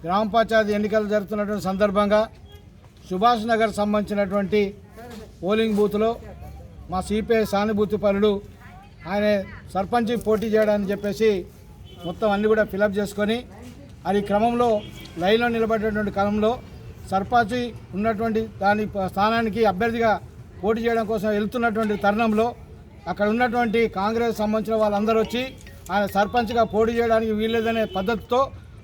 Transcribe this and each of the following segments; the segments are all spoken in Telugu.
గ్రామ పంచాయతీ ఎన్నికలు జరుగుతున్నటువంటి సందర్భంగా సుభాష్ నగర్ సంబంధించినటువంటి పోలింగ్ బూత్లో మా సిపిఐ సానుభూతి పరుడు ఆయన సర్పంచ్ పోటీ చేయడానికి చెప్పేసి మొత్తం అన్ని కూడా ఫిలప్ చేసుకొని అది క్రమంలో లైన్లో నిలబడేటువంటి క్రమంలో సర్పంచ్ ఉన్నటువంటి దాని స్థానానికి అభ్యర్థిగా పోటీ చేయడం కోసం వెళ్తున్నటువంటి తరుణంలో అక్కడ ఉన్నటువంటి కాంగ్రెస్ సంబంధించిన వాళ్ళందరూ వచ్చి ఆయన సర్పంచ్గా పోటీ చేయడానికి వీల్లేదనే పద్ధతితో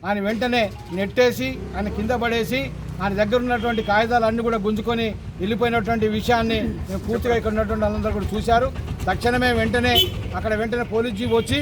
ఆయన వెంటనే నెట్టేసి ఆయన కింద పడేసి ఆయన దగ్గర ఉన్నటువంటి కాగితాలు అన్ని కూడా గుంజుకొని వెళ్ళిపోయినటువంటి విషయాన్ని మేము పూర్తిగా ఇక్కడ ఉన్నటువంటి వాళ్ళందరూ కూడా చూశారు. తక్షణమే వెంటనే అక్కడ వెంటనే పోలీస్ జీప్ వచ్చి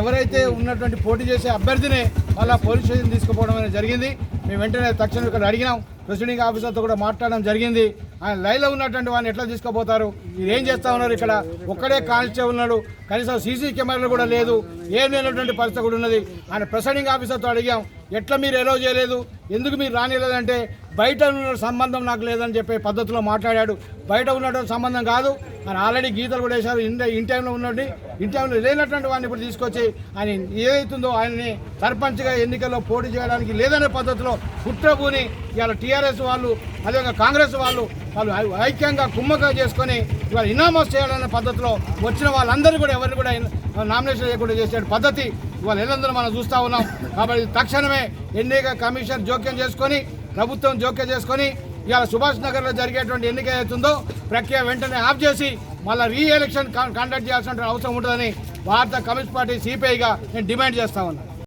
ఎవరైతే ఉన్నటువంటి పోటీ చేసే అభ్యర్థిని వాళ్ళ పోలీస్ స్టేషన్ తీసుకుపోవడం అనేది జరిగింది. మేము వెంటనే తక్షణం ఇక్కడ అడిగినాం. ప్రెసిడింగ్ ఆఫీసర్తో కూడా మాట్లాడడం జరిగింది. ఆయన లైన్లో ఉన్నటువంటి వాడిని ఎట్లా తీసుకుపోతారు? మీరు ఏం చేస్తా ఉన్నారు ఇక్కడ? ఒక్కడే కానిస్టేబుల్ ఉన్నాడు. కనీసం సీసీ కెమెరాలు కూడా లేదు. ఏం లేనటువంటి పరిస్థితి కూడా ఉన్నది. ఆయన ప్రెసిడింగ్ ఆఫీసర్తో అడిగాం. ఎట్లా మీరు ఎలో చేయలేదు? ఎందుకు మీరు రానిలేదంటే బయట ఉన్న సంబంధం నాకు లేదని చెప్పే పద్ధతిలో మాట్లాడాడు. బయట ఉన్నటువంటి సంబంధం కాదు. ఆయన ఆల్రెడీ గీతలు కూడా వేశారు. ఇంటి ఇన్ టైంలో ఉన్నట్టు ఇన్ టైంలో లేనటువంటి వాడిని ఇప్పుడు తీసుకొచ్చి ఆయన ఏదైతుందో ఆయన్ని సర్పంచ్గా ఎన్నికల్లో పోటీ చేయడానికి లేదనే పద్ధతిలో కుట్రబూని ఇవాళ టీఆర్ఎస్ వాళ్ళు అదేవిధంగా కాంగ్రెస్ వాళ్ళు వాళ్ళు ఐక్యంగా కుమ్మగా చేసుకొని ఇవాళ ఇనామోస్ చేయాలనే పద్ధతిలో వచ్చిన వాళ్ళందరూ కూడా ఎవరిని కూడా నామినేషన్ చేయకుండా చేసే పద్ధతి ఇవాళ ఎల్లందరూ మనం చూస్తూ ఉన్నాం. కాబట్టి తక్షణమే ఎన్నిక కమిషన్ జోక్యం చేసుకొని ప్రభుత్వం జోక్యం చేసుకొని ఇవాళ సుభాష్ నగర్లో జరిగేటువంటి ఎన్నిక అవుతుందో ప్రక్రియ వెంటనే ఆఫ్ చేసి మళ్ళీ రీ ఎలక్షన్ కండక్ట్ చేయాల్సిన అవసరం ఉంటుందని భారత కమ్యూనిస్ట్ పార్టీ సిపిఐగా నేను డిమాండ్ చేస్తా ఉన్నాను